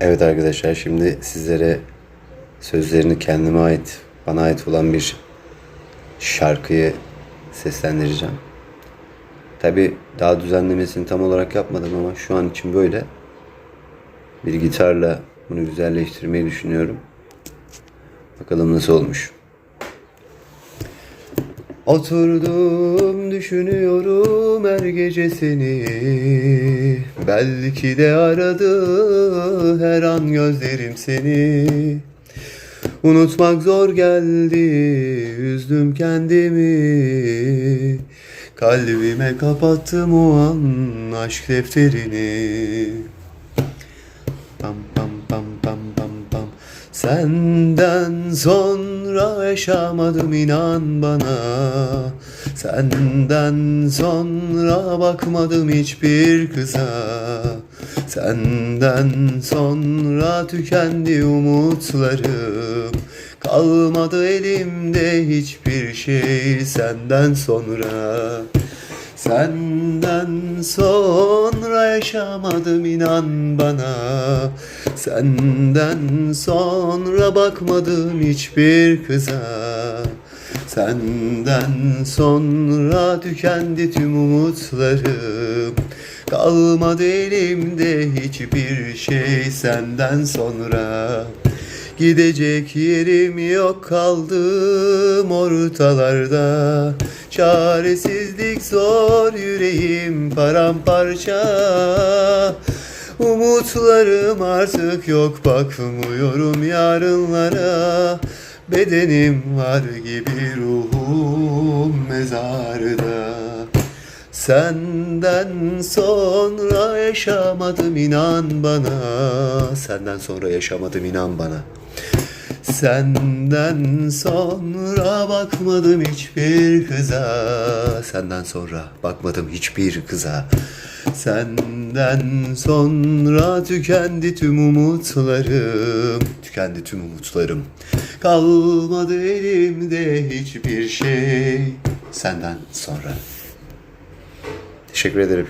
Evet arkadaşlar şimdi sizlere sözlerini kendime ait, bana ait olan bir şarkıyı seslendireceğim. Tabi daha düzenlemesini tam olarak yapmadım ama şu an için böyle. Bir gitarla bunu güzelleştirmeyi düşünüyorum. Bakalım nasıl olmuş. Oturdum düşünüyorum her gece seni Belki de aradı her an gözlerim seni. Unutmak zor geldi üzdüm kendimi. Kalbime kapattım o an aşk defterini. Pam pam pam pam Senden sonra yaşamadım inan bana. Senden sonra bakmadım hiçbir kıza. Senden sonra tükendi umutlarım. Kalmadı elimde hiçbir şey senden sonra Senden sonra yaşamadım inan bana. Senden sonra bakmadım hiçbir kıza. Senden sonra tükendi tüm umutlarım. Kalmadı elimde hiçbir şey senden sonra Gidecek yerim yok kaldım ortalarda. Çaresizlik zor yüreğim paramparça. Umutlarım artık yok bakmıyorum yarınlara. Bedenim var gibi ruhum mezarda. Senden sonra yaşamadım inan bana. Senden sonra yaşamadım inan bana Senden sonra bakmadım hiçbir kıza. Senden sonra bakmadım hiçbir kıza. Senden sonra tükendi tüm umutlarım. Tükendi tüm umutlarım. Kalmadı elimde hiçbir şey. Senden sonra. Teşekkür ederim.